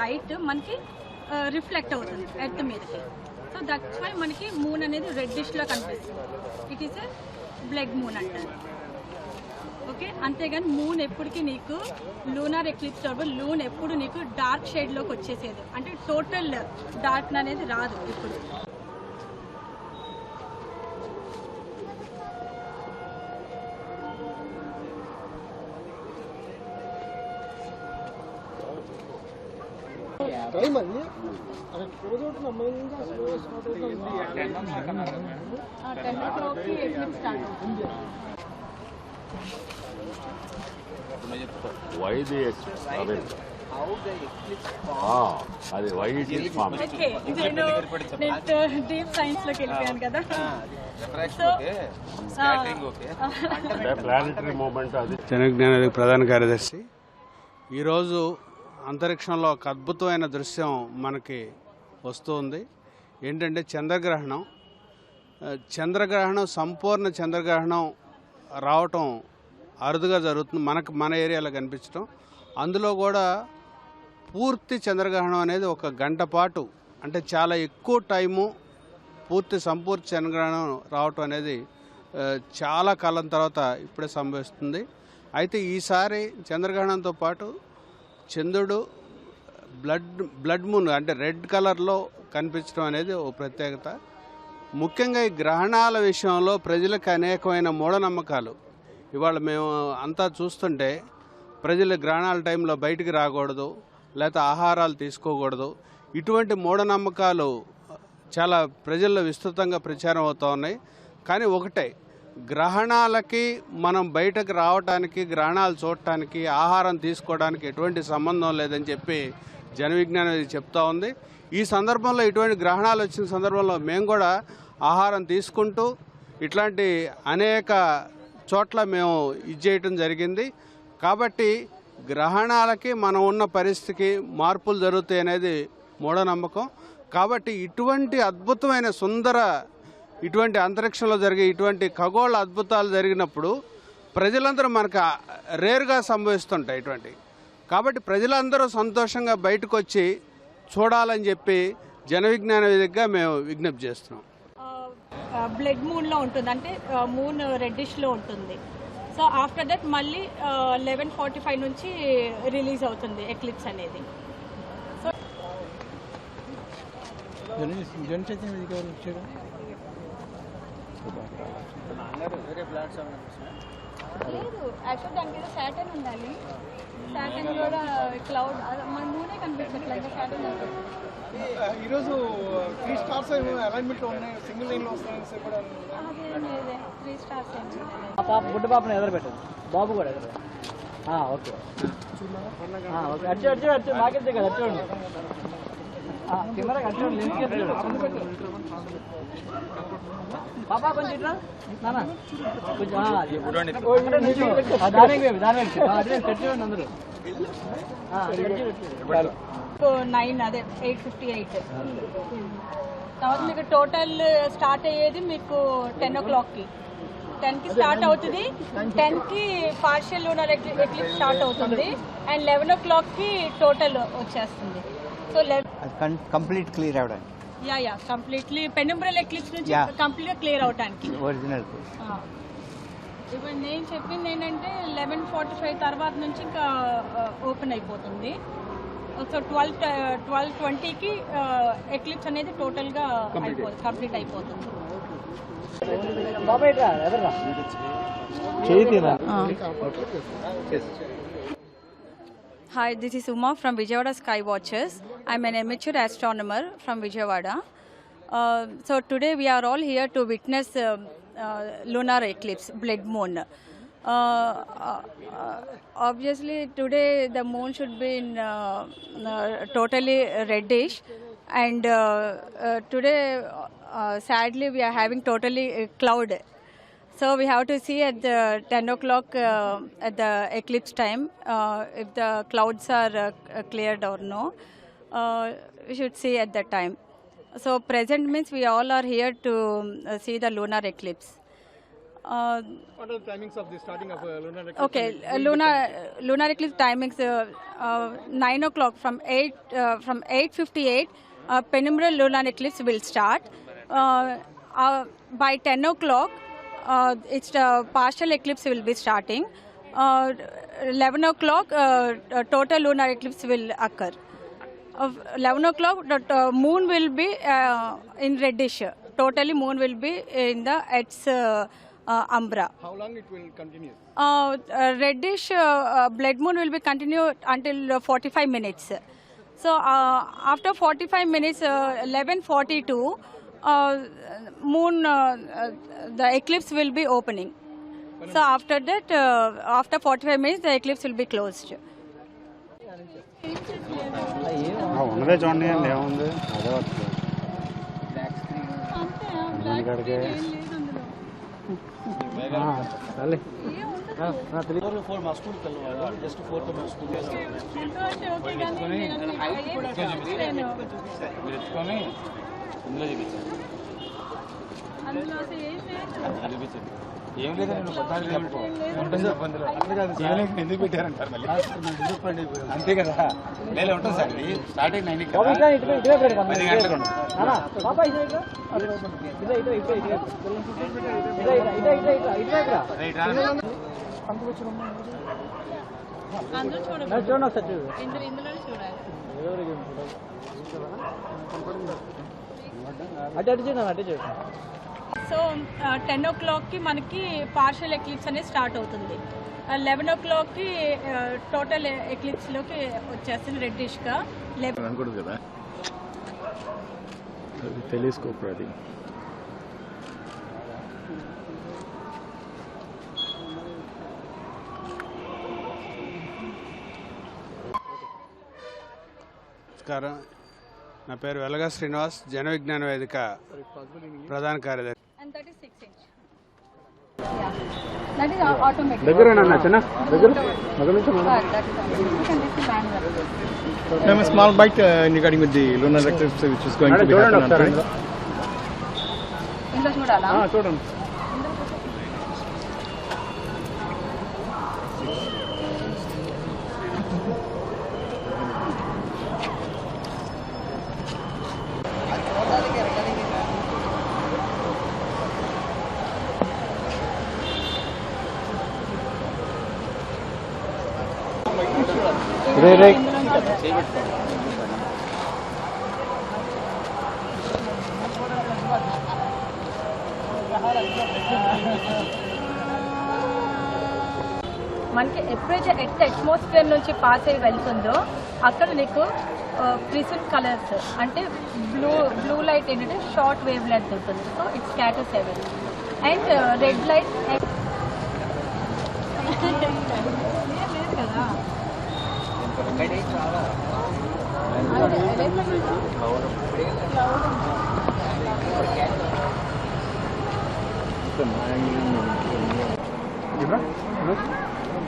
Light మనకి reflect అవుతుంది earth మీదకి. సో దట్స్ వై మనకి మూన్ అనేది రెడ్డిష్లో కనిపిస్తుంది. It is a blood moon అంటారు. ఓకే అంతేగాని మూన్ ఎప్పటికీ నీకు లూనార్ ఎక్లిప్స్ అప్పుడు లూన్ ఎప్పుడు నీకు డార్క్ షేడ్లోకి వచ్చేసేది. అంటే టోటల్ డార్క్ అనేది రాదు ఇప్పుడు టైం అది అక్కడ కూర్చోటి నమ్మకంగా స్లో స్టార్ట్ టెన్ ఓ క్లాక్కి స్టార్ట్ అవుతుంది వై ది అది వై నేను నేను డీప్ సైన్స్లోకి వెళ్ళిపోయాను కదా సో మూమెంట్ అది జనజ్ఞాన ప్రధాన కార్యదర్శి. ఈరోజు అంతరిక్షంలో ఒక అద్భుతమైన దృశ్యం మనకి వస్తుంది. ఏంటంటే చంద్రగ్రహణం చంద్రగ్రహణం సంపూర్ణ చంద్రగ్రహణం రావటం అరుదుగా జరుగుతుంది మనకు మన ఏరియాలో కనిపించడం అందులో కూడా పూర్తి చంద్రగ్రహణం అనేది ఒక గంట పాటు అంటే చాలా ఎక్కువ టైము పూర్తి సంపూర్తి చంద్రగ్రహణం రావటం అనేది చాలా కాలం తర్వాత ఇప్పుడే సంభవిస్తుంది. అయితే ఈసారి చంద్రగ్రహణంతో పాటు చంద్రుడు బ్లడ్ బ్లడ్ మూన్ అంటే రెడ్ కలర్లో కనిపించడం అనేది ఓ ప్రత్యేకత. ముఖ్యంగా ఈ గ్రహణాల విషయంలో ప్రజలకు అనేకమైన మూఢనమ్మకాలు. ఇవాళ మేము అంతా చూస్తుంటే ప్రజలు గ్రహణాల టైంలో బయటికి రాకూడదు లేకపోతే ఆహారాలు తీసుకోకూడదు. ఇటువంటి మూఢనమ్మకాలు చాలా ప్రజల్లో విస్తృతంగా ప్రచారం అవుతూ ఉన్నాయి. కానీ ఒకటే గ్రహణాలకి మనం బయటకు రావటానికి గ్రహణాలు చూడటానికి ఆహారం తీసుకోవడానికి ఎటువంటి సంబంధం లేదని చెప్పి జన విజ్ఞానం ఇది చెప్తా ఉంది. ఈ సందర్భంలో ఇటువంటి గ్రహణాలు వచ్చిన సందర్భంలో మేము కూడా ఆహారం తీసుకుంటూ ఇట్లాంటి అనేక చోట్ల మేము ఇది చేయటం జరిగింది. కాబట్టి గ్రహణాలకి మనం ఉన్న పరిస్థితికి మార్పులు జరుగుతాయి అనేది మూఢనమ్మకం. కాబట్టి ఇటువంటి అద్భుతమైన సుందర ఇటువంటి అంతరిక్షంలో జరిగే ఇటువంటి ఖగోళ అద్భుతాలు జరిగినప్పుడు ప్రజలందరూ మనకు రేరుగా సంభవిస్తుంటాయి ఇటువంటి కాబట్టి ప్రజలందరూ సంతోషంగా బయటకు వచ్చి చూడాలని చెప్పి జన విజ్ఞాన వేదికగా మేము విజ్ఞప్తి చేస్తున్నాం. బ్లడ్ మూన్లో ఉంటుంది. అంటే మూన్ రెడ్డిష్లో ఉంటుంది. సో ఆఫ్టర్ దట్ మళ్ళీ లెవెన్ ఫార్టీ ఫైవ్ నుంచి రిలీజ్ అవుతుంది ఎక్లిప్స్ అనేది. సో జన చైతన్య లేదు. యాక్చువల్ దానికి ఏదో సాటర్న్ ఉండాలి. సాటర్న్ కూడా క్లౌడ్ మన మూనే కనిపించట్లేదు. సాటర్న్ ఈరోజు త్రీ స్టార్స్ అలైన్మెంట్లో ఉన్నాయి. సింగిల్ లైన్లో త్రీ స్టార్స్ పాప బుడ్డ పాపని ఎదురు పెట్టండి బాబు కూడా ఎదురు ఆ, ఓకే. ఓకే. అటు చూడు. నాకెళ్తే కదా? అటు పాప కొంచెం ఇట్లా. దానికి అందరూ. నైన్ అదే ఎయిట్ ఫిఫ్టీ ఎయిట్. తర్వాత మీకు టోటల్ స్టార్ట్ అయ్యేది మీకు టెన్ ఓ క్లాక్కి. టెన్కి స్టార్ట్ అవుతుంది. టెన్కి పార్షియల్ లూనర్ ఎక్లిప్స్ స్టార్ట్ అవుతుంది. అండ్ లెవెన్ ఓ క్లాక్కి టోటల్ వచ్చేస్తుంది. సో కంప్లీట్ క్లియర్ అవడానికి yeah yeah completely penumbral eclipse నుంచి. కంప్లీట్గా క్లియర్ అవడానికి ఒరిజినల్. ఇప్పుడు నేను చెప్పింది ఏంటంటే లెవెన్ ఫార్టీ ఫైవ్ తర్వాత నుంచి ఇంకా ఓపెన్ అయిపోతుంది. సో ట్వెల్వ్ ట్వెల్వ్ ట్వంటీకి ఎక్లిప్స్ అనేది టోటల్గా అయిపోతుంది. కంప్లీట్ అయిపోతుంది Hi, this is Uma from Vijayawada Sky Watchers. I'm an amateur astronomer from Vijayawada. Uh, so today we are all here to witness uh, uh, lunar eclipse, blood moon. Uh, uh, uh, obviously, today the moon should be in, uh, uh, totally reddish, and uh, uh, today, uh, sadly, we are having totally uh, cloud. So we have to see at the 10 o'clock uh, at the eclipse time uh, if the clouds are uh, cleared or no. Uh, we should see at that time. So present means we all are here to uh, see the lunar eclipse. Uh, What are the timings of the starting of uh, lunar eclipse? Okay, uh, lunar lunar eclipse timings uh, uh, nine o'clock from eight uh, from eight fifty eight. Uh, penumbral lunar eclipse will start. Uh, uh, by ten o'clock, uh, it's the partial eclipse will be starting. Uh, Eleven o'clock, uh, uh, total lunar eclipse will occur. Of 11 o'clock, the uh, moon will be uh, in reddish. Totally, moon will be in the its uh, uh, umbra. How long it will continue? Uh, uh, reddish uh, uh, blood moon will be continued until uh, 45 minutes. So uh, after 45 minutes, uh, 11:42, uh, moon uh, uh, the eclipse will be opening. So after that, uh, after 45 minutes, the eclipse will be closed. ఉన్నదే చూడండి అండి ఏముంది అదే వస్తుంది ఇక్కడికి four మా స్కూల్కి వెళ్ళేవాళ్ళు జస్ట్ ఇందులో చూపించండి చూపించండి ఏం లేదు. నేను పద్నాలుగు చెప్పు ఉంటుంది ఇబ్బందులు అట్లా కాదు ఎందుకు పెట్టారంటారు మళ్ళీ? అంతే కదా. లేదు ఉంటుంది సార్. ఇది నైన్ ఇటు వైపు రండి. పది గంటలకు చూడండి. ఒకసారి చూడండి అటు చూడండి సో టెన్ ఓ క్లాక్కి మనకి పార్షల్ ఎక్లిప్స్ అనేది స్టార్ట్ అవుతుంది. లెవెన్ ఓ క్లాక్కి టోటల్ ఎక్లిప్స్లోకి వచ్చేస్తుంది రెడ్డిష్గా లెవెన్ అనకూడదు కదా. టెలిస్కోప్ అది. నమస్కారం. నా పేరు వెలగా శ్రీనివాస్ జన విజ్ఞాన వేదిక ప్రధాన కార్యదర్శి. దగ్గర చిన్న? దగ్గర? దగ్గర నుంచి Ma'am, a small bite uh, regarding with the lunar eclipse which is going to be చూడండి happening on చూడాలా చూడండి మనకి ఎప్పుడైతే ఎట్ అట్మాస్ఫియర్ నుంచి పాస్ అయ్యి వెళ్తుందో అక్కడ నీకు ప్రిసిన్ కలర్స్ అంటే బ్లూ బ్లూ లైట్ ఏంటంటే షార్ట్ వేవ్ లెంత్ ఉంటుంది so it's scatter seven and red light కదా.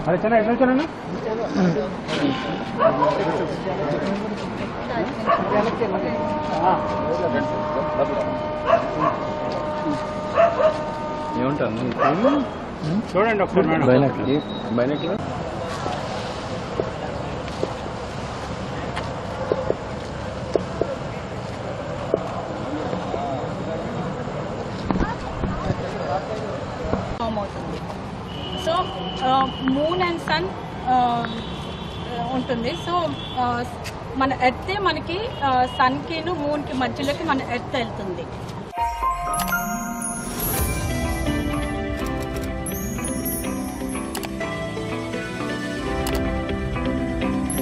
అదే చిన్న ఎట్లా చూడండి చూడండి ఒకసారి మేడం. ఫామ్ అవుతుంది సో మూన్ అండ్ సన్ ఉంటుంది. సో మన ఎర్తే మనకి సన్కిను మూన్కి మధ్యలోకి మన ఎర్త్ వెళ్తుంది.